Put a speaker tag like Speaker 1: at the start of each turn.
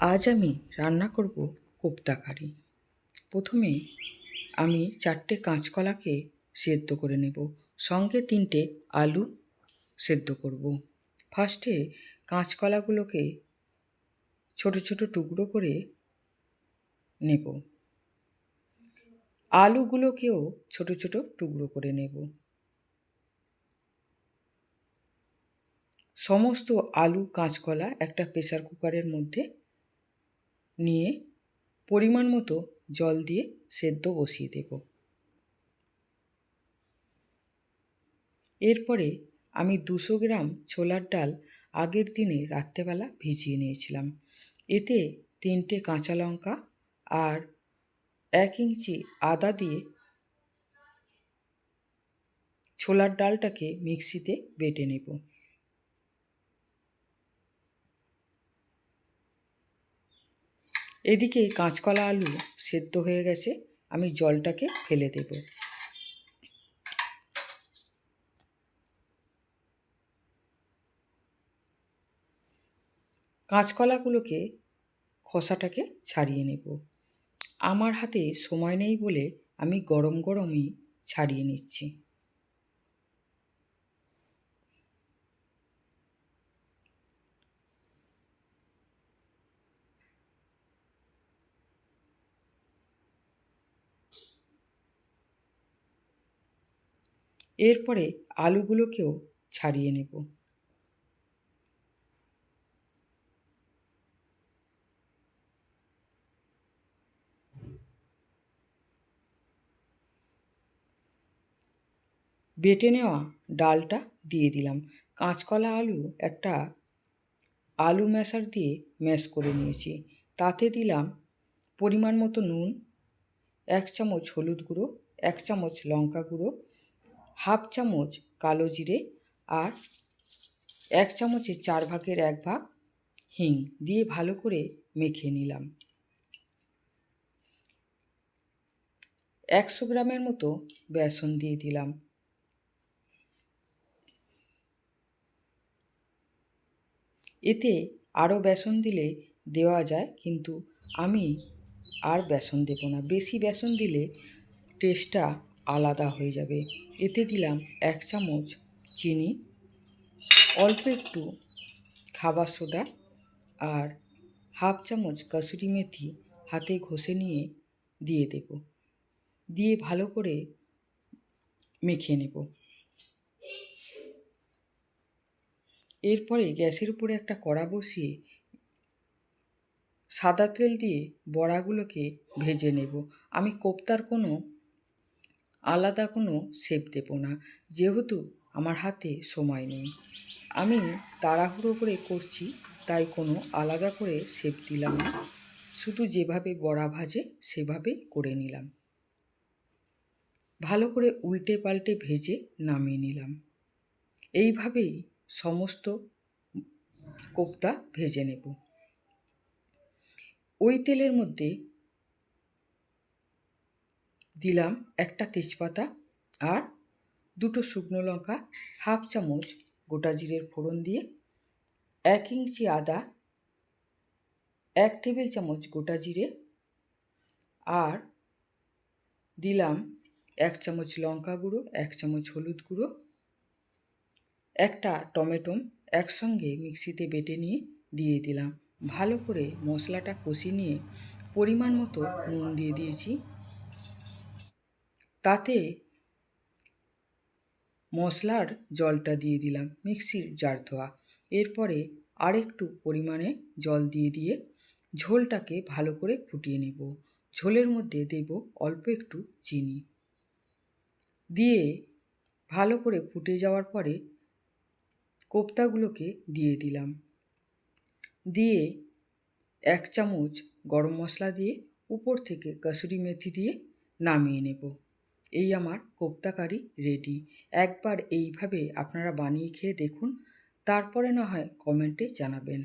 Speaker 1: আজ আমি রান্না করব কোপ্তা কারি প্রথমে আমি চারটে কাঁচকলাকে সেদ্ধ করে নেব। সঙ্গে তিনটে আলু সেদ্ধ করব। ফার্স্টে কাঁচকলাগুলোকে ছোট ছোট টুকরো করে নেব। আলুগুলোকেও ছোট ছোট টুকরো করে নেব। সমস্ত আলু, কাঁচকলা একটা প্রেসার কুকারের মধ্যে নিয়ে পরিমাণ মতো জল দিয়ে সেদ্ধ বসিয়ে দেব। এরপরে আমি দুশো গ্রাম ছোলার ডাল আগের দিনে রাত্রেবেলা ভিজিয়ে নিয়েছিলাম। এতে তিনটে কাঁচা লঙ্কা আর এক ইঞ্চি আদা দিয়ে ছোলার ডালটাকে মিক্সিতে বেটে নেব। এদিকে কাঁচকলা আলু সেদ্ধ হয়ে গেছে, আমি জলটাকে ফেলে দেব। কাঁচকলাগুলোকে খোসাটাকে ছাড়িয়ে নেব। আমার হাতে সময় নেই বলে আমি গরম গরমই ছাড়িয়ে নিচ্ছি। এরপরে আলুগুলোকেও ছাড়িয়ে নেব। বেটে নেওয়া ডালটা দিয়ে দিলাম। কাঁচকলা আলু একটা আলু ম্যাশার দিয়ে ম্যাশ করে নিয়েছি। তাতে দিলাম পরিমাণ মতো নুন, এক চামচ হলুদ গুঁড়ো, এক চামচ লঙ্কা গুঁড়ো হাফ চামচ কালো জিরে আর এক চামচের চার ভাগের এক ভাগ হিং দিয়ে ভালো করে মেখে নিলাম। একশো গ্রামের মতো বেসন দিয়ে দিলাম। এতে আরও বেসন দিলে দেওয়া যায়, কিন্তু আমি আর বেসন দেবো না। বেশি বেসন দিলে টেস্টটা আলাদা হয়ে যাবে। এতে দিলাম এক চামচ চিনি, অল্প একটু খাবার সোডা আর হাফ চামচ কাসুরি মেথি হাতে ঘষে নিয়ে দিয়ে দেব। দিয়ে ভালো করে মেখে নেব। এরপরে গ্যাসের উপরে একটা কড়া বসিয়ে সাদা তেল দিয়ে বড়াগুলোকে ভেজে নেব। আমি কোপ্তার কোনো আলাদা কোনো শেপ দেবো না, যেহেতু আমার হাতে সময় নেই। আমি তাড়াহুড়ো করে করছি, তাই কোনো আলাদা করে শেপ দিলাম না। শুধু যেভাবে বড়া ভাজে সেভাবেই করে নিলাম। ভালো করে উল্টে পাল্টে ভেজে নামিয়ে নিলাম। এইভাবেই সমস্ত কোপ্তা ভেজে নেব। ওই তেলের মধ্যে দিলাম একটা তেজপাতা আর দুটো শুকনো লঙ্কা, হাফ চামচ গোটা জিরের ফোড়ন দিয়ে, এক ইঞ্চি আদা, এক টেবিল চামচ গোটা জিরে আর দিলাম এক চামচ লঙ্কা গুঁড়ো, এক চামচ হলুদ গুঁড়ো, একটা টমেটো একসঙ্গে মিক্সিতে বেটে নিয়ে দিয়ে দিলাম। ভালো করে মশলাটা কষি নিয়ে পরিমাণ মতো নুন দিয়ে দিয়েছি। তাতে মশলার জলটা দিয়ে দিলাম, মিক্সির জার ধোয়া। এরপরে আরেকটু পরিমাণে জল দিয়ে দিয়ে ঝোলটাকে ভালো করে ফুটিয়ে নেব। ঝোলের মধ্যে দেব অল্প একটু চিনি। দিয়ে ভালো করে ফুটে যাওয়ার পরে কোপ্তাগুলোকে দিয়ে দিলাম। দিয়ে এক চামচ গরম মশলা দিয়ে উপর থেকে কাসুরি মেথি দিয়ে নামিয়ে নেব। এই আমার কোপ্তা কারি রেডি। একবার এইভাবে আপনারা বানিয়ে খেয়ে দেখুন, তারপরে না হয় কমেন্টে জানাবেন।